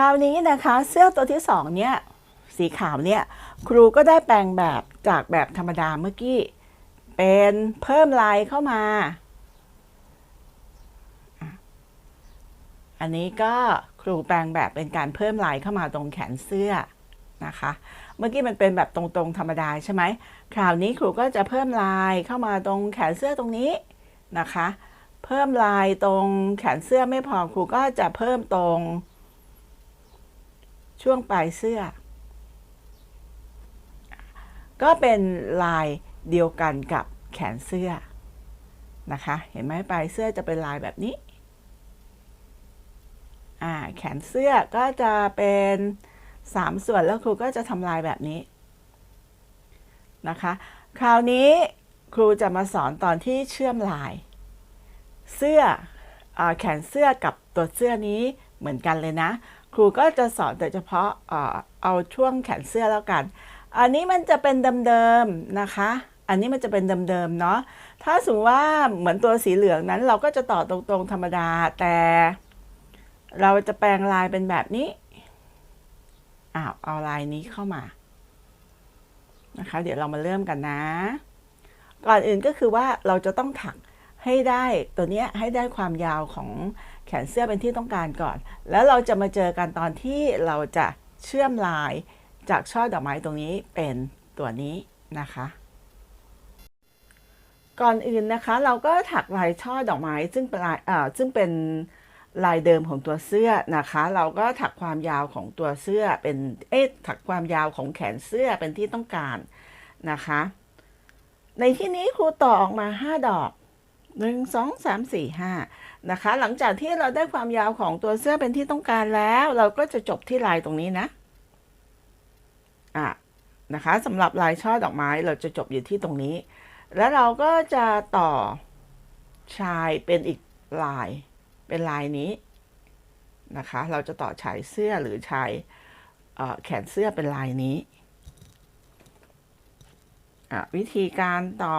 คราวนี้นะคะเสื้อตัวที่สองเนี่ยสีขาวเนี่ยครูก็ได้แปลงแบบจากแบบธรรมดาเมื่อกี้ เป็นเพิ่มลายเข้ามา อันนี้ก็ครูแปลงแบบเป็นการเพิ่มลายเข้ามาตรงแขนเสื้อนะคะ เมื่อกี้มันเป็นแบบตรงๆธรรมดาใช่ไหมคราวนี้ครูก็จะเพิ่มลายเข้ามาตรงแขนเสื้อตรงนี้นะคะ เพิ่มลายตรงแขนเสื้อไม่พอครูก็จะเพิ่มตรง ช่วงปลายเสื้อ ก็เป็นลายเดียวกันกับแขนเสื้อนะคะ เห็นไหมปลายเสื้อจะเป็นลายแบบนี้อ่าแขนเสื้อก็จะเป็นสามส่วนแล้วครูก็จะทำลายแบบนี้นะคะ คราวนี้ครูจะมาสอนตอนที่เชื่อมลาย เสื้ออแขนเสื้อกับตัวเสื้อนี้เหมือนกันเลยนะ ครูก็จะสอนแต่เฉพาะเอาช่วงแขนเสื้อแล้วกัน อันนี้มันจะเป็นเดิมๆนะคะ อันนี้มันจะเป็นเดิมๆเนาะ ถ้าสมมติว่าเหมือนตัวสีเหลืองนั้น เราก็จะต่อตรงๆธรรมดา แต่เราจะแปลงลายเป็นแบบนี้ อ้าว เอาลายนี้เข้ามา นะคะ เดี๋ยวเรามาเริ่มกันนะ ก่อนอื่นก็คือว่าเราจะต้องถักให้ได้ตัวเนี้ยให้ได้ความยาวของ แขนเสื้อเป็นที่ต้องการก่อน แล้วเราจะมาเจอกันตอนที่เราจะเชื่อมลายจากช่อดอกไม้ตรงนี้เป็นตัวนี้นะคะ ก่อนอื่นนะคะเราก็ถักลายช่อดอกไม้ซึ่งเป็นลายเอ่อซึ่งเป็นลายเดิมของตัวเสื้อนะคะ เราก็ถักความยาวของตัวเสื้อเป็นเอ๊ะถักความยาวของแขนเสื้อเป็นที่ต้องการนะคะ ในที่นี้ครูต่อออกมา 5 ดอก 1 2 3 4 5นะคะ หลังจากที่เราได้ความยาวของตัวเสื้อเป็นที่ต้องการแล้ว เราก็จะจบที่ลายตรงนี้นะอะนะคะสำหรับลายช่อดอกไม้เราจะจบอยู่ที่ตรงนี้ แล้วเราก็จะต่อชายเป็นอีกลายเป็นลายนี้นะคะ เราจะต่อชายเสื้อหรือชายแขนเสื้อเป็นลายนี้อะวิธีการต่อ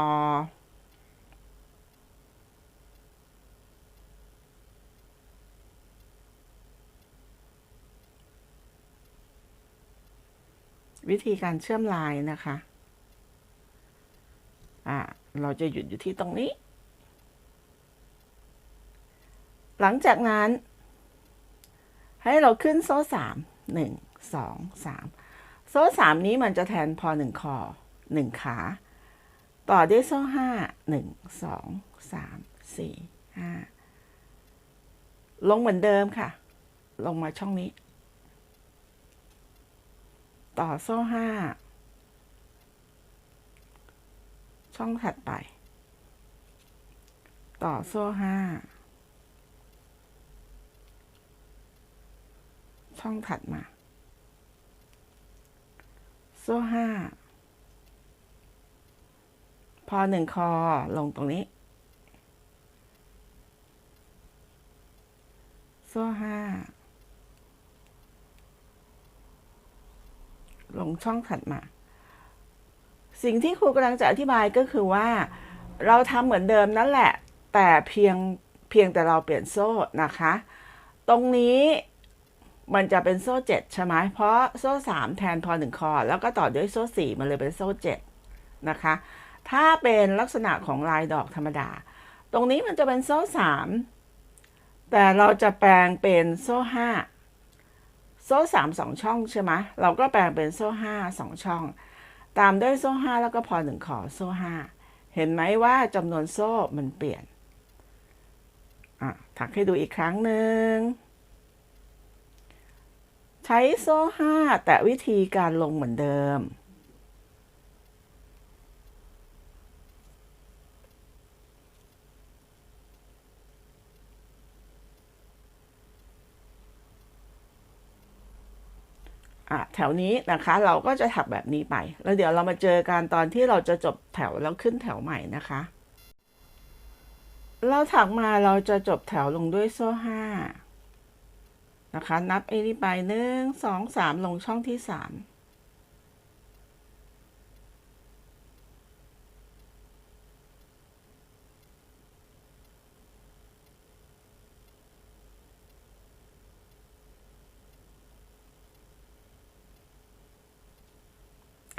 วิธีการเชื่อมลายนะคะ อ่า เราจะหยุดอยู่ที่ตรงนี้ หลังจากนั้น ให้เราขึ้นโซ่สามหนึ่งสองสามโซ่สามนี้มันจะแทนพอหนึ่งคอหนึ่งขา ต่อด้วยโซ่ห้าหนึ่งสองสามสี่ห้าลงเหมือนเดิมค่ะ ลงมาช่องนี้ ต่อโซ่ห้า ช่องถัดไป ต่อโซ่ห้า ช่องถัดมา โซ่ห้า พอหนึ่งคอลงตรงนี้ โซ่ห้า ลงช่องถัดมา สิ่งที่ครูกำลังจะอธิบายก็คือว่า เราทำเหมือนเดิมนั่นแหละ แต่เพียงเพียงแต่เราเปลี่ยนโซ่นะคะ ตรงนี้มันจะเป็นโซ่เจ็ดใช่ไหมเพราะโซ่สามแทนพอหนึ่งคอ แล้วก็ต่อด้วยโซ่สี่มันเลยเป็นโซ่เจ็ดนะคะ ถ้าเป็นลักษณะของลายดอกธรรมดา ตรงนี้มันจะเป็นโซ่สามแต่เราจะแปลงเป็นโซ่ห้า โซ่สามสองช่องใช่ไหมเราก็แปลงเป็นโซ่ห้าสองช่อง ตามด้วยโซ่ห้าแล้วก็พอหนึ่งขอโซ่ห้าเห็นไหมว่าจำนวนโซ่มันเปลี่ยนอะถักให้ดูอีกครั้งหนึ่งใช้โซ่ห้าแต่วิธีการลงเหมือนเดิม แถวนี้นะคะ เราก็จะถักแบบนี้ไป แล้วเดี๋ยวเรามาเจอกันตอนที่เราจะจบแถวแล้วขึ้นแถวใหม่นะคะ เราถักมาเราจะจบแถวลงด้วยโซ่ห้านะคะ นับไอ้นี่ไปหนึ่งสองสามลงช่องที่สาม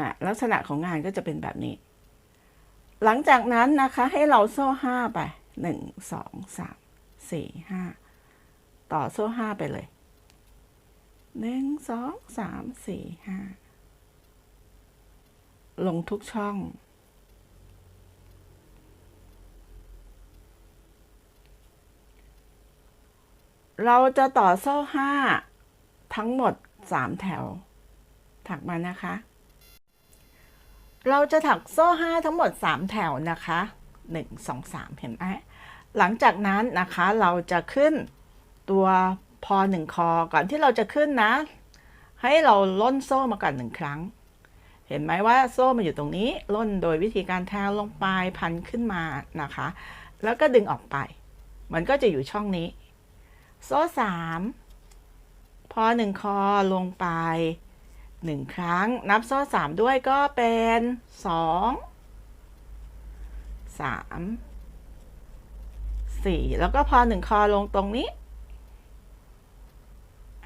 อะลักษณะของงานก็จะเป็นแบบนี้ หลังจากนั้นนะคะให้เราโซ่ห้าไปหนึ่งสองสามสี่ห้าต่อโซ่ห้าไปเลยหนึ่งสองสามสี่ห้าลงทุกช่อง เราจะต่อโซ่ห้าทั้งหมดสามแถว ถักมานะคะ เราจะถักโซ่ห้าทั้งหมดสามแถวนะคะหนึ่งสองสามเห็นไหมหลังจากนั้นนะคะเราจะขึ้นตัวพอหนึ่งคอก่อนที่เราจะขึ้นนะ ให้เราล่นโซ่มาก่อนหนึ่งครั้ง เห็นไหมว่าโซ่มันอยู่ตรงนี้ล่นโดยวิธีการแทงลงไปพันขึ้นมานะคะ แล้วก็ดึงออกไป มันก็จะอยู่ช่องนี้ โซ่สามพอหนึ่งคอลงไป หนึ่งครั้ง นับโซ่สามด้วยก็เป็นสองสามสี่แล้วก็พอหนึ่งคอลงตรงนี้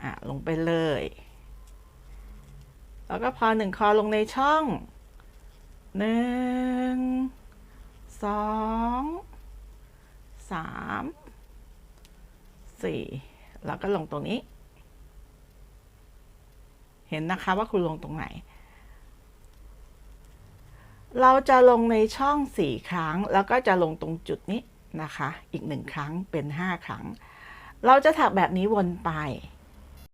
อะ ลงไปเลย แล้วก็พอหนึ่งคอลงในช่องหนึ่งสองสามสี่แล้วก็ลงตรงนี้ เห็นนะคะว่าคุณลงตรงไหน เราจะลงในช่องสี่ครั้ง แล้วก็จะลงตรงจุดนี้นะคะ อีกหนึ่งครั้งเป็นห้าครั้ง เราจะถักแบบนี้วนไป